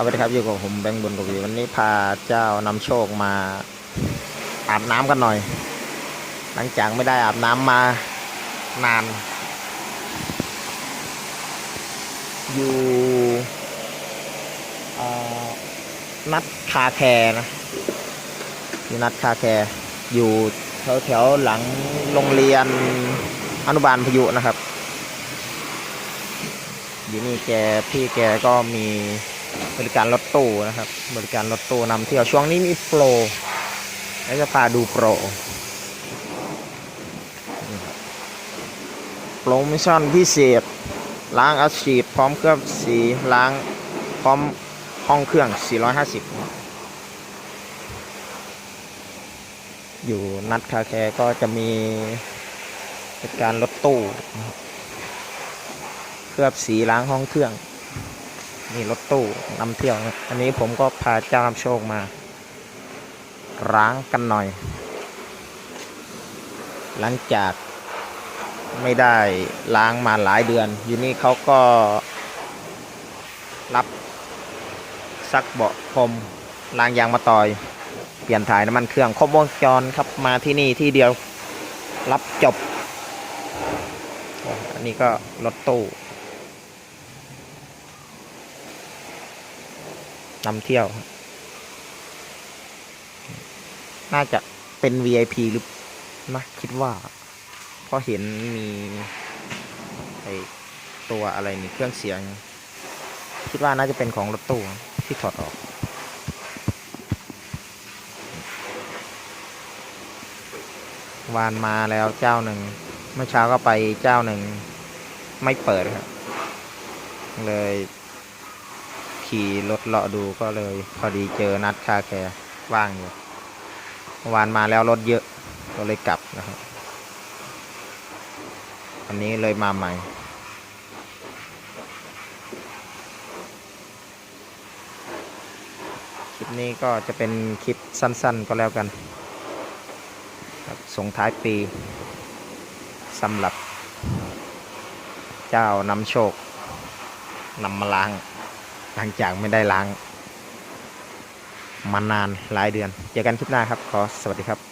ครับสวัสดีครับอยู่กับผมแบงค์บุญกวีวันนี้พาเจ้านำโชคมาอาบน้ำกันหน่อย หลังจากไม่ได้อาบน้ำมานาน อยู่นัดคาแคร์นะอยู่นัดคาแคร์อยู่แถวแถวๆหลังโรงเรียนอนุบาลพยุนะครับ อยู่นี่แกพี่แกก็มี บริการรถตู้นะครับ บริการรถตู้นำเที่ยวช่วงนี้มีโปรแล้วจะพาดูโปรโปรโมชั่นพิเศษ ล้างอัดฉีดพร้อมเครื่องสีล้างพร้อมห้องเครื่อง 450 อยู่นัดคาแคร์ก็จะมีบริการรถตู้ เคลือบสีล้างห้องเครื่อง นี่รถตู้นำเที่ยวนะอันนี้ผมก็พาเจ้านำโชคมาล้างกันหน่อย หลังจากไม่ได้ล้างมาหลายเดือน อยู่นี่เขาก็ รับซักเบาะพรมล้างยางมาต่อย เปลี่ยนถ่ายน้ำมันเครื่องครบวงจรครับมาที่นี่ที่เดียวรับจบ อันนี้ก็รถตู้ นำเที่ยว น่าจะเป็น VIP หรือนะคิดว่าเพราะเห็นมีไอตัวอะไรนี่เครื่องเสียง คิดว่าน่าจะเป็นของรถตู้ที่ถอดออก วานมาแล้วเจ้าหนึ่งเมื่อเช้าก็ไปเจ้าหนึ่งไม่เปิดครับเลย ขี่รถเลาะดูก็เลย พอดีเจอนัดคาแคร์ว่างอยู่เมื่อวานมาแล้วรถเยอะก็เลยกลับนะครับวันนี้เลยมาใหม่ คลิปนี้ก็จะเป็นคลิปสั้นๆก็แล้วกันครับส่งท้ายปีสำหรับเจ้านำโชคนำมาล้าง หลังจากไม่ได้ล้าง มานานหลายเดือนเจอกันคลิปหน้าครับ ขอสวัสดีครับ